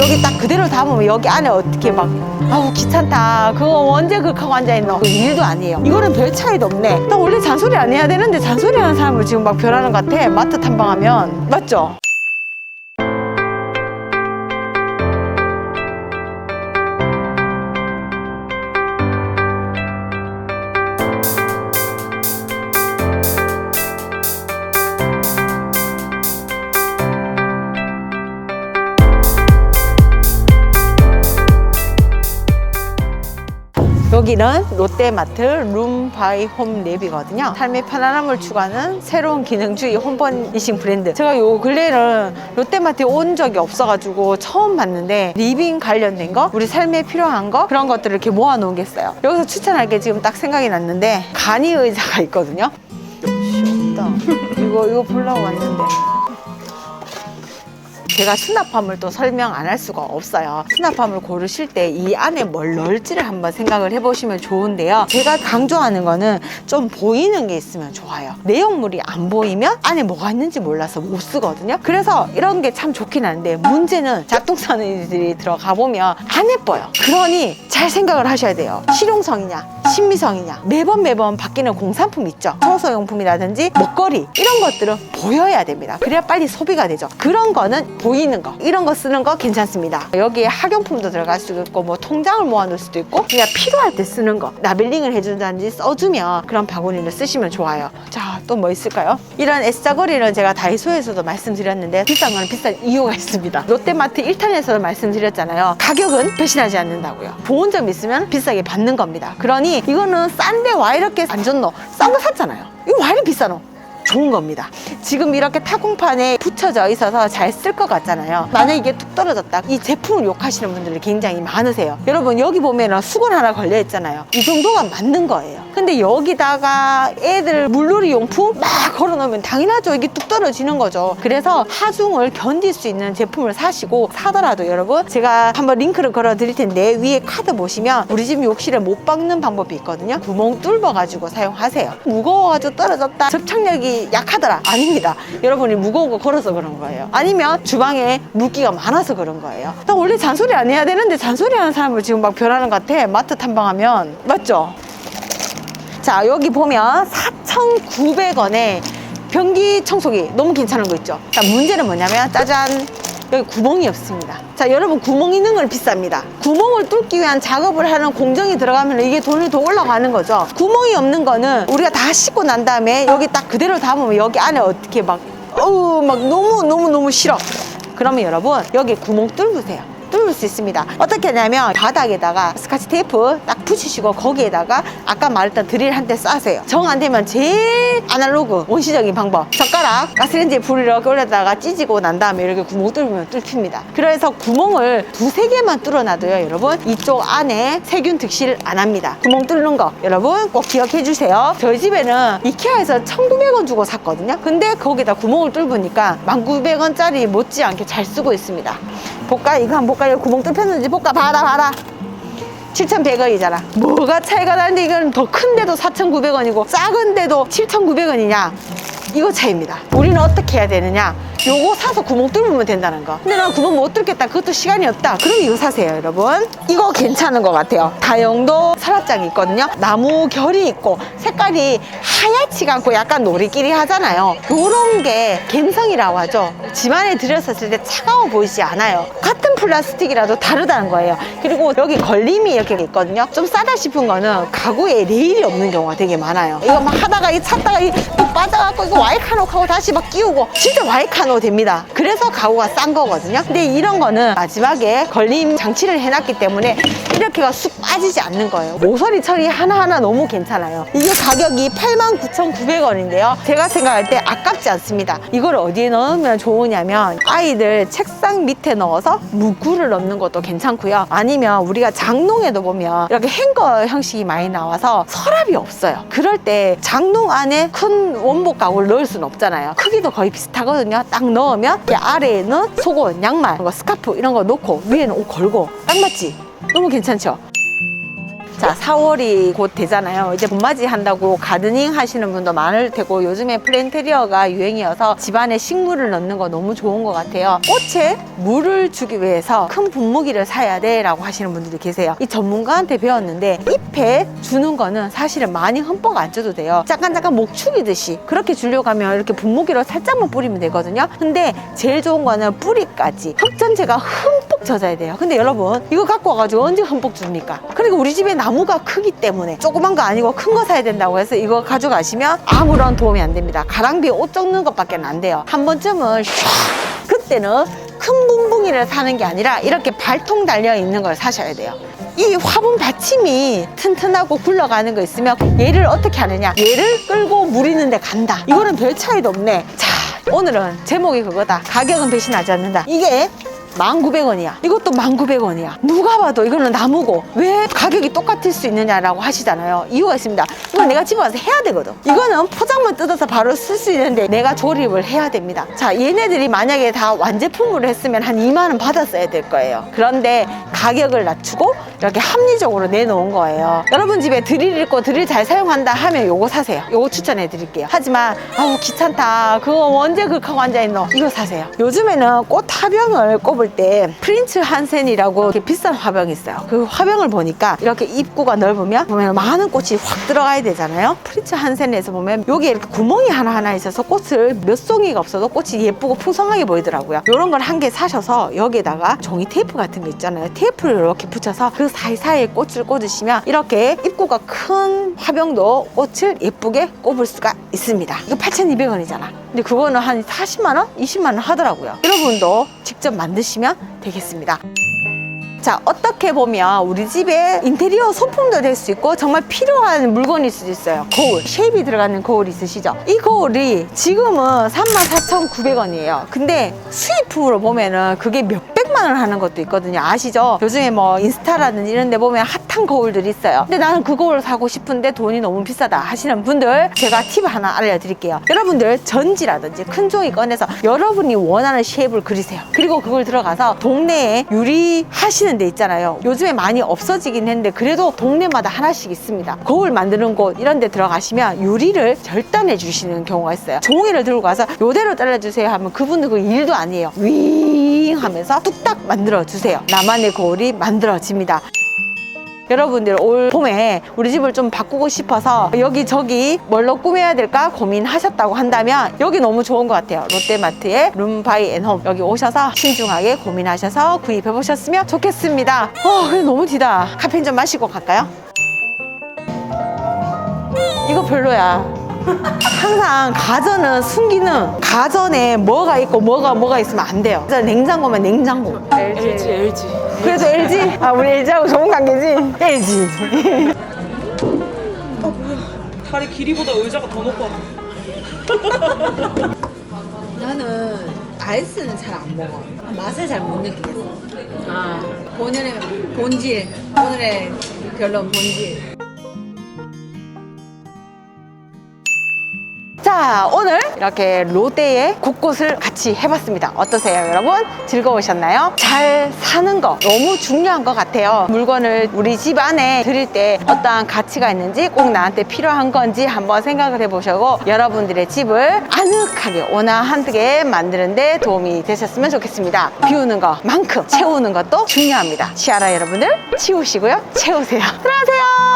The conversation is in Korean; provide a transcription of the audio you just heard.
여기 딱 그대로 담으면 여기 안에 어떻게 막 아우 귀찮다. 그거 언제 그렇게 하고 앉아있노? 그 일도 아니에요. 이거는 별 차이도 없네. 나 원래 잔소리 안 해야 되는데 잔소리 하는 사람을 지금 막 변하는 것 같아. 마트 탐방하면. 맞죠? 여기는 롯데마트 룸바이 홈 랩이거든요. 삶의 편안함을 추구하는 새로운 기능주의 홈버니싱 브랜드. 제가 요 근래에는 롯데마트에 온 적이 없어가지고 처음 봤는데 리빙 관련된 거, 우리 삶에 필요한 거 그런 것들을 이렇게 모아놓은 게 있어요. 여기서 추천할 게 지금 딱 생각이 났는데 간이 의자가 있거든요. 쉽다. 이거 이거 보려고 왔는데. 제가 수납함을 또 설명 안 할 수가 없어요. 수납함을 고르실 때 이 안에 뭘 넣을지를 한번 생각을 해보시면 좋은데요. 제가 강조하는 거는 좀 보이는 게 있으면 좋아요. 내용물이 안 보이면 안에 뭐가 있는지 몰라서 못 쓰거든요. 그래서 이런 게 참 좋긴 한데 문제는 작동사들이 들어가 보면 안 예뻐요. 그러니 잘 생각을 하셔야 돼요. 실용성이냐, 신미성이냐. 매번 매번 바뀌는 공산품 있죠. 청소용품이라든지 먹거리 이런 것들은 보여야 됩니다. 그래야 빨리 소비가 되죠. 그런 거는 보이는 거 이런 거 쓰는 거 괜찮습니다. 여기에 학용품도 들어갈 수도 있고 뭐 통장을 모아놓을 수도 있고 그냥 필요할 때 쓰는 거 라벨링을 해준다든지 써주면 그런 바구니를 쓰시면 좋아요. 자 또 뭐 있을까요? 이런 S자거리는 제가 다이소에서도 말씀드렸는데 비싼 거는 비싼 이유가 있습니다. 롯데마트 1탄에서도 말씀드렸잖아요. 가격은 배신하지 않는다고요. 보온점 있으면 비싸게 받는 겁니다. 그러니 이거는 싼데 와 이렇게 안 좋노? 싼 거 샀잖아요. 이거 와 이렇게 비싸노? 좋은 겁니다. 지금 이렇게 타공판에 붙여져 있어서 잘 쓸 것 같잖아요. 만약 이게 뚝 떨어졌다. 이 제품을 욕하시는 분들이 굉장히 많으세요. 여러분 여기 보면 수건 하나 걸려 있잖아요. 이 정도가 맞는 거예요. 근데 여기다가 애들 물놀이 용품 막 걸어 놓으면 당연하죠. 이게 뚝 떨어지는 거죠. 그래서 하중을 견딜 수 있는 제품을 사시고 사더라도 여러분 제가 한번 링크를 걸어 드릴 텐데 위에 카드 보시면 우리 집 욕실에 못 박는 방법이 있거든요. 구멍 뚫어 가지고 사용하세요. 무거워가지고 떨어졌다. 접착력이 약하더라. 아닙니다. 여러분이 무거운 거 걸어서 그런 거예요. 아니면 주방에 물기가 많아서 그런 거예요. 나 원래 잔소리 안 해야 되는데 잔소리 하는 사람을 지금 막 변하는 것 같아. 마트 탐방하면. 맞죠? 자, 여기 보면 4,900원에 변기 청소기 너무 괜찮은 거 있죠? 자, 문제는 뭐냐면 짜잔. 여기 구멍이 없습니다. 자, 여러분 구멍 있는 건 비쌉니다. 구멍을 뚫기 위한 작업을 하는 공정이 들어가면 이게 돈이 더 올라가는 거죠. 구멍이 없는 거는 우리가 다 씻고 난 다음에 여기 딱 그대로 담으면 여기 안에 어떻게 막 어우 막 너무 너무 너무 싫어. 그러면 여러분 여기 구멍 뚫으세요. 뚫을 수 있습니다. 어떻게 하냐면 바닥에다가 스카치 테이프 딱 붙이시고 거기에다가 아까 말했던 드릴 한 대 쏴세요. 정 안 되면 제일 아날로그 원시적인 방법 젓가락 가스레인지에 불을 올려다가 찢고 난 다음에 이렇게 구멍 뚫으면 뚫힙니다. 그래서 구멍을 두세 개만 뚫어놔도요 여러분 이쪽 안에 세균 득실 안 합니다. 구멍 뚫는 거 여러분 꼭 기억해 주세요. 저희 집에는 이케아에서 1,900원 주고 샀거든요. 근데 거기다 구멍을 뚫으니까 1,900원짜리 못지않게 잘 쓰고 있습니다. 볼까? 이거 한번 볼까요? 구멍 뚫혔는지 볼까? 봐라 봐라. 7,100원이잖아. 뭐가 차이가 나는데 이건 더 큰데도 4,900원이고 작은데도 7,900원이냐? 이거 차이입니다. 우리는 어떻게 해야 되느냐? 요거 사서 구멍 뚫으면 된다는 거. 근데 나 구멍 못 뚫겠다. 그것도 시간이 없다. 그럼 이거 사세요, 여러분. 이거 괜찮은 것 같아요. 다용도 서랍장이 있거든요. 나무 결이 있고 색깔이 하얗지가 않고 약간 노리끼리 하잖아요. 요런 게 갬성이라고 하죠. 집안에 들였었을 때 차가워 보이지 않아요. 같은 플라스틱이라도 다르다는 거예요. 그리고 여기 걸림이 이렇게 있거든요. 좀 싸다 싶은 거는 가구에 레일이 없는 경우가 되게 많아요. 이거 막 하다가 이 찾다가 이또 빠져갖고 이거 와이카노 하고 다시 막 끼우고 진짜 와이카노 됩니다. 그래서 가구가 싼 거거든요. 근데 이런 거는 마지막에 걸림 장치를 해놨기 때문에 이렇게가 쑥 빠지지 않는 거예요. 모서리 처리 하나하나 너무 괜찮아요. 이게 가격이 89,900원인데요. 제가 생각할 때 아깝지 않습니다. 이걸 어디에 넣으면 좋으냐면 아이들 책상 밑에 넣어서 무구를 넣는 것도 괜찮고요. 아니면 우리가 장롱에도 보면 이렇게 행거 형식이 많이 나와서 서랍이 없어요. 그럴 때 장롱 안에 큰 원복 가구를 넣을 수는 없잖아요. 크기도 거의 비슷하거든요. 딱 넣으면 이 아래에는 속옷, 양말, 뭐 스카프 이런 거 놓고 위에는 옷 걸고 딱 맞지? 너무 괜찮죠? 자, 4월이 곧 되잖아요. 이제 봄맞이 한다고 가드닝 하시는 분도 많을 테고 요즘에 플랜테리어가 유행이어서 집안에 식물을 넣는 거 너무 좋은 것 같아요. 꽃에 물을 주기 위해서 큰 분무기를 사야 돼 라고 하시는 분들이 계세요. 이 전문가한테 배웠는데 잎에 주는 거는 사실은 많이 흠뻑 안 줘도 돼요. 잠깐 잠깐 목 축이듯이 그렇게 주려고 하면 이렇게 분무기로 살짝만 뿌리면 되거든요. 근데 제일 좋은 거는 뿌리까지 흙 전체가 흠뻑 젖어야 돼요. 근데 여러분 이거 갖고 와가지고 언제 흠뻑 줍니까? 그리고 우리 집에 나무가 크기 때문에 조그만 거 아니고 큰 거 사야 된다고 해서 이거 가져가시면 아무런 도움이 안 됩니다. 가랑비에 옷 적는 것밖에 안 돼요. 한 번쯤은 샥 그때는 큰 붕붕이를 사는 게 아니라 이렇게 발통 달려 있는 걸 사셔야 돼요. 이 화분 받침이 튼튼하고 굴러가는 거 있으면 얘를 어떻게 하느냐? 얘를 끌고 물이는데 간다. 이거는 별 차이도 없네. 자, 오늘은 제목이 그거다. 가격은 배신하지 않는다. 이게 1,900원이야. 이것도 1,900원이야. 누가 봐도 이거는 나무고 왜 가격이 똑같을 수 있느냐라고 하시잖아요. 이유가 있습니다. 이건 내가 집에 와서 해야 되거든. 이거는 포장만 뜯어서 바로 쓸 수 있는데 내가 조립을 해야 됩니다. 자, 얘네들이 만약에 다 완제품으로 했으면 한 2만 원 받았어야 될 거예요. 그런데 가격을 낮추고 이렇게 합리적으로 내놓은 거예요. 여러분 집에 드릴 있고 드릴 잘 사용한다 하면 요거 사세요. 요거 추천해 드릴게요. 하지만 아우 귀찮다. 그거 언제 그하고 앉아 있노? 이거 사세요. 요즘에는 꽃 화병을 꼽 을때 프린츠 한센이라고 이렇게 비싼 화병이 있어요. 그 화병을 보니까 이렇게 입구가 넓으면 보면 많은 꽃이 확 들어가야 되잖아요. 프린츠 한센에서 보면 여기에 이렇게 구멍이 하나하나 있어서 꽃을 몇 송이가 없어도 꽃이 예쁘고 풍성하게 보이더라고요. 이런 걸 한 개 사셔서 여기에다가 종이 테이프 같은 거 있잖아요. 테이프를 이렇게 붙여서 그 사이사이에 꽃을 꽂으시면 이렇게 입구가 큰 화병도 꽃을 예쁘게 꼽을 수가 있습니다. 이거 8,200원이잖아. 근데 그거는 한 40만 원, 20만 원 하더라고요. 여러분도 직접 만드시면 되겠습니다. 자, 어떻게 보면 우리 집에 인테리어 소품도 될 수 있고 정말 필요한 물건일 수도 있어요. 거울, 쉐입이 들어가는 거울 있으시죠? 이 거울이 지금은 34,900원이에요. 근데 수입품으로 보면은 그게 몇백 만원 하는 것도 있거든요. 아시죠? 요즘에 뭐 인스타라든지 이런 데 보면 핫한 거울들이 있어요. 근데 나는 그 거울 사고 싶은데 돈이 너무 비싸다 하시는 분들 제가 팁 하나 알려드릴게요. 여러분들 전지라든지 큰 종이 꺼내서 여러분이 원하는 쉐입을 그리세요. 그리고 그걸 들어가서 동네에 유리 하시는 데 있잖아요. 요즘에 많이 없어지긴 했는데 그래도 동네마다 하나씩 있습니다. 거울 만드는 곳 이런 데 들어가시면 유리를 절단해 주시는 경우가 있어요. 종이를 들고 가서 요대로 잘라주세요 하면 그분은 그 일도 아니에요. 윙 하면서 뚝딱 만들어 주세요. 나만의 거울이 만들어집니다. 여러분들 올 봄에 우리 집을 좀 바꾸고 싶어서 여기저기 뭘로 꾸며야 될까 고민하셨다고 한다면 여기 너무 좋은 것 같아요 롯데마트의 룸바이 앤홈 여기 오셔서 신중하게 고민하셔서 구입해 보셨으면 좋겠습니다 어 너무 디다 카페 한잔 마시고 갈까요? 이거 별로야 항상 가전은 순기능 가전에 뭐가 있고 뭐가 뭐가 있으면 안 돼요 그래서 냉장고면 냉장고 LG LG 그래도 LG? 아, 우리 LG하고 좋은 관계지? LG. 다리 길이보다 의자가 더 높아 나는 아이스는 잘 안 먹어. 맛을 잘 못 느끼겠어. 아, 오늘의 본질. 오늘의 결론 본질. 자, 오늘 이렇게 롯데의 곳곳을 같이 해봤습니다. 어떠세요, 여러분? 즐거우셨나요? 잘 사는 거 너무 중요한 것 같아요. 물건을 우리 집 안에 드릴 때 어떠한 가치가 있는지 꼭 나한테 필요한 건지 한번 생각을 해보시고 여러분들의 집을 아늑하게 온화하게 만드는데 도움이 되셨으면 좋겠습니다. 비우는 것만큼 채우는 것도 중요합니다. 시아라 여러분들 치우시고요. 채우세요. 들어가세요.